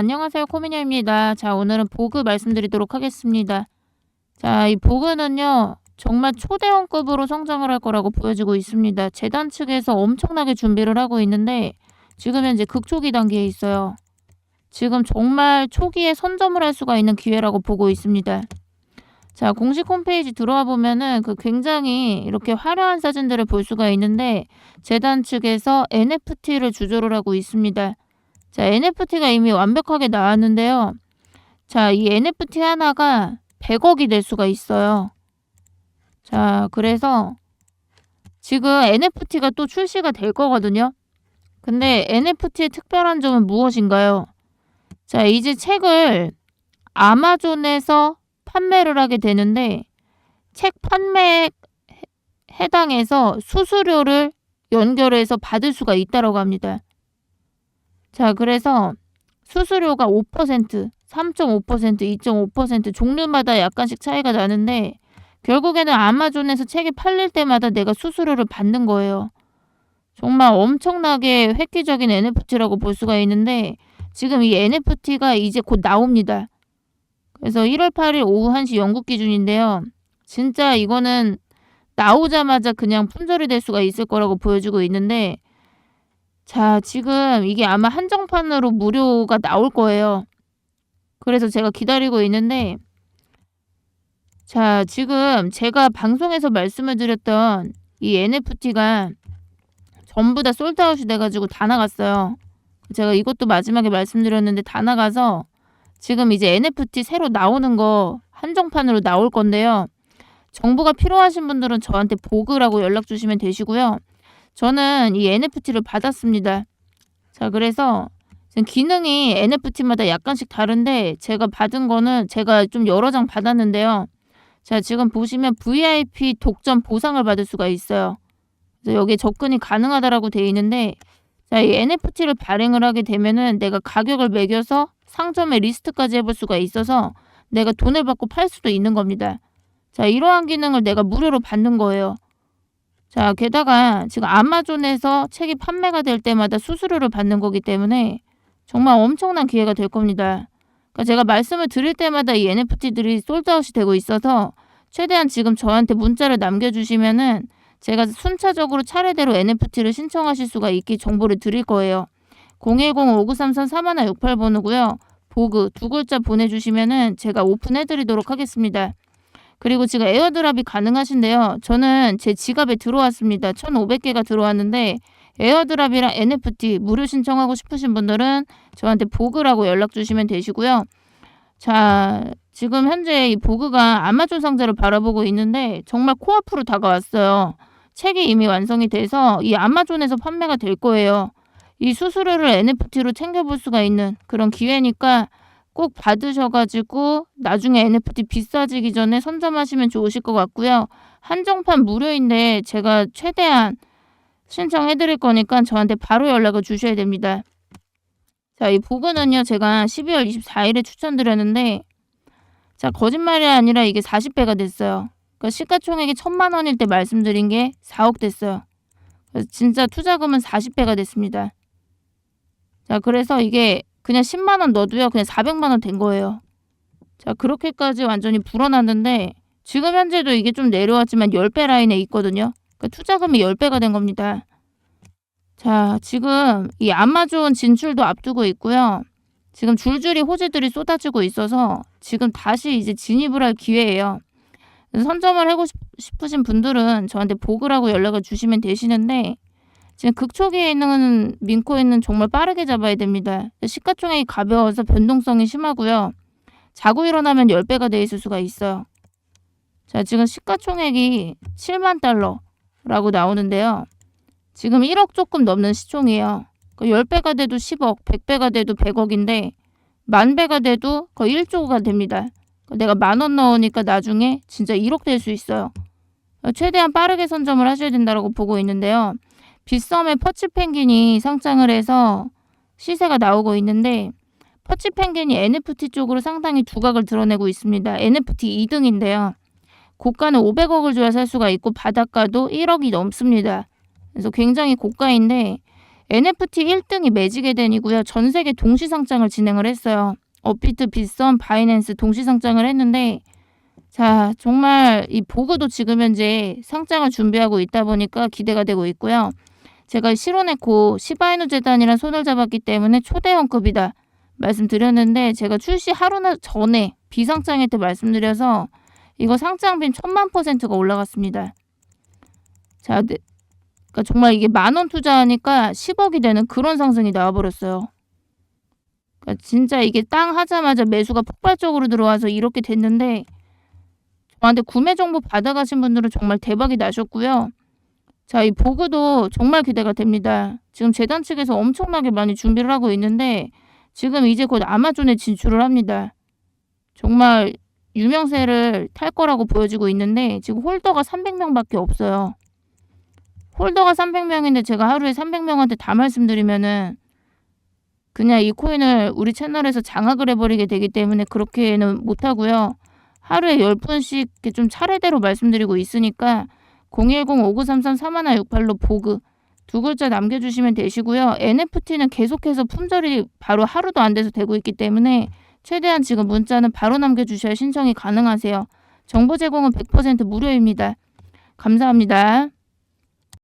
안녕하세요. 코미녀입니다. 자, 오늘은 보그 말씀드리도록 하겠습니다. 자, 이 보그는요, 정말 초대형급으로 성장을 할 거라고 보여지고 있습니다. 재단 측에서 엄청나게 준비를 하고 있는데, 지금 현재 극초기 단계에 있어요. 지금 정말 초기에 선점을 할 수가 있는 기회라고 보고 있습니다. 자, 공식 홈페이지 들어와 보면은 그 굉장히 이렇게 화려한 사진들을 볼 수가 있는데, 재단 측에서 NFT를 주조를 하고 있습니다. 자, NFT가 이미 완벽하게 나왔는데요. 자, 이 NFT 하나가 100억이 될 수가 있어요. 자, 그래서 지금 NFT가 또 출시가 될 거거든요. 근데 NFT의 특별한 점은 무엇인가요? 자, 이제 책을 아마존에서 판매를 하게 되는데 책 판매에 해당해서 수수료를 연결해서 받을 수가 있다고 합니다. 자, 그래서 수수료가 5%, 3.5%, 2.5% 종류마다 약간씩 차이가 나는데 결국에는 아마존에서 책이 팔릴 때마다 내가 수수료를 받는 거예요. 정말 엄청나게 획기적인 NFT라고 볼 수가 있는데 지금 이 NFT가 이제 곧 나옵니다. 그래서 1월 8일 오후 1시 영국 기준인데요. 진짜 이거는 나오자마자 그냥 품절이 될 수가 있을 거라고 보여주고 있는데 자, 지금 이게 아마 한정판으로 무료가 나올 거예요. 그래서 제가 기다리고 있는데 자, 지금 제가 방송에서 말씀을 드렸던 이 NFT가 전부 다 솔드아웃이 돼가지고 다 나갔어요. 제가 이것도 마지막에 말씀드렸는데 다 나가서 지금 이제 NFT 새로 나오는 거 한정판으로 나올 건데요. 정보가 필요하신 분들은 저한테 보그라고 연락 주시면 되시고요. 저는 이 NFT를 받았습니다. 자, 그래서 기능이 NFT마다 약간씩 다른데 제가 받은 거는 제가 좀 여러 장 받았는데요. 자, 지금 보시면 VIP 독점 보상을 받을 수가 있어요. 그래서 여기에 접근이 가능하다라고 되어 있는데 자, 이 NFT를 발행을 하게 되면은 내가 가격을 매겨서 상점에 리스트까지 해볼 수가 있어서 내가 돈을 받고 팔 수도 있는 겁니다. 자, 이러한 기능을 내가 무료로 받는 거예요. 자, 게다가 지금 아마존에서 책이 판매가 될 때마다 수수료를 받는 거기 때문에 정말 엄청난 기회가 될 겁니다. 그러니까 제가 말씀을 드릴 때마다 이 NFT들이 솔드아웃이 되고 있어서 최대한 지금 저한테 문자를 남겨주시면은 제가 순차적으로 차례대로 NFT를 신청하실 수가 있게 정보를 드릴 거예요. 010-5933-3168번호고요. 보그 두 글자 보내주시면은 제가 오픈해드리도록 하겠습니다. 그리고 지금 에어드랍이 가능하신데요. 저는 제 지갑에 들어왔습니다. 1,500개가 들어왔는데 에어드랍이랑 NFT 무료 신청하고 싶으신 분들은 저한테 보그라고 연락 주시면 되시고요. 자, 지금 현재 이 보그가 아마존 상자를 바라보고 있는데 정말 코앞으로 다가왔어요. 책이 이미 완성이 돼서 이 아마존에서 판매가 될 거예요. 이 수수료를 NFT로 챙겨볼 수가 있는 그런 기회니까 꼭 받으셔가지고 나중에 NFT 비싸지기 전에 선점하시면 좋으실 것 같고요. 한정판 무료인데 제가 최대한 신청해드릴 거니까 저한테 바로 연락을 주셔야 됩니다. 자, 이 보그는요, 제가 12월 24일에 추천드렸는데, 자, 거짓말이 아니라 이게 40배가 됐어요. 그러니까 시가총액이 천만 원일 때 말씀드린 게 4억 됐어요. 그래서 진짜 투자금은 40배가 됐습니다. 자, 그래서 이게 그냥 10만 원 넣어도요. 그냥 400만 원 된 거예요. 자, 그렇게까지 완전히 불어났는데 지금 현재도 이게 좀 내려왔지만 10배 라인에 있거든요. 그러니까 투자금이 10배가 된 겁니다. 자, 지금 이 아마존 진출도 앞두고 있고요. 지금 줄줄이 호재들이 쏟아지고 있어서 지금 다시 이제 진입을 할 기회예요. 선점을 하고 싶으신 분들은 저한테 보그라고 연락을 주시면 되시는데 지금 극초기에 있는 민코인은 정말 빠르게 잡아야 됩니다. 시가총액이 가벼워서 변동성이 심하고요. 자고 일어나면 10배가 돼 있을 수가 있어요. 자, 지금 시가총액이 7만 달러라고 나오는데요. 지금 1억 조금 넘는 시총이에요. 그 10배가 돼도 10억, 100배가 돼도 100억인데 만 배가 돼도 거의 1조가 됩니다. 내가 만 원 넣으니까 나중에 진짜 1억 될 수 있어요. 최대한 빠르게 선점을 하셔야 된다고 보고 있는데요. 빗썸에 퍼치 펭귄이 상장을 해서 시세가 나오고 있는데 퍼치 펭귄이 NFT 쪽으로 상당히 두각을 드러내고 있습니다. NFT 2등인데요. 고가는 500억을 줘야 살 수가 있고 바닷가도 1억이 넘습니다. 그래서 굉장히 고가인데 NFT 1등이 매직에덴이고요. 전 세계 동시 상장을 진행을 했어요. 업비트, 빗썸, 바이낸스 동시 상장을 했는데 자, 정말 이 보그도 지금 현재 상장을 준비하고 있다 보니까 기대가 되고 있고요. 제가 시로네코 시바이누 재단이랑 손을 잡았기 때문에 초대형급이다 말씀드렸는데 제가 출시 하루 나- 전에 비상장일 때 말씀드려서 이거 상장빈 천만 퍼센트가 올라갔습니다. 자, 네, 그러니까 정말 이게 만 원 투자하니까 10억이 되는 그런 상승이 나와버렸어요. 그러니까 진짜 이게 땅 하자마자 매수가 폭발적으로 들어와서 이렇게 됐는데 저한테 구매 정보 받아가신 분들은 정말 대박이 나셨고요. 자, 이 보그도 정말 기대가 됩니다. 지금 재단 측에서 엄청나게 많이 준비를 하고 있는데 지금 이제 곧 아마존에 진출을 합니다. 정말 유명세를 탈 거라고 보여지고 있는데 지금 홀더가 300명밖에 없어요. 홀더가 300명인데 제가 하루에 300명한테 다 말씀드리면은 그냥 이 코인을 우리 채널에서 장악을 해버리게 되기 때문에 그렇게는 못하고요. 하루에 10분씩 이렇게 좀 차례대로 말씀드리고 있으니까 010-5933-3168로 보그 두 글자 남겨주시면 되시고요. NFT는 계속해서 품절이 바로 하루도 안 돼서 되고 있기 때문에 최대한 지금 문자는 바로 남겨주셔야 신청이 가능하세요. 정보 제공은 100% 무료입니다. 감사합니다.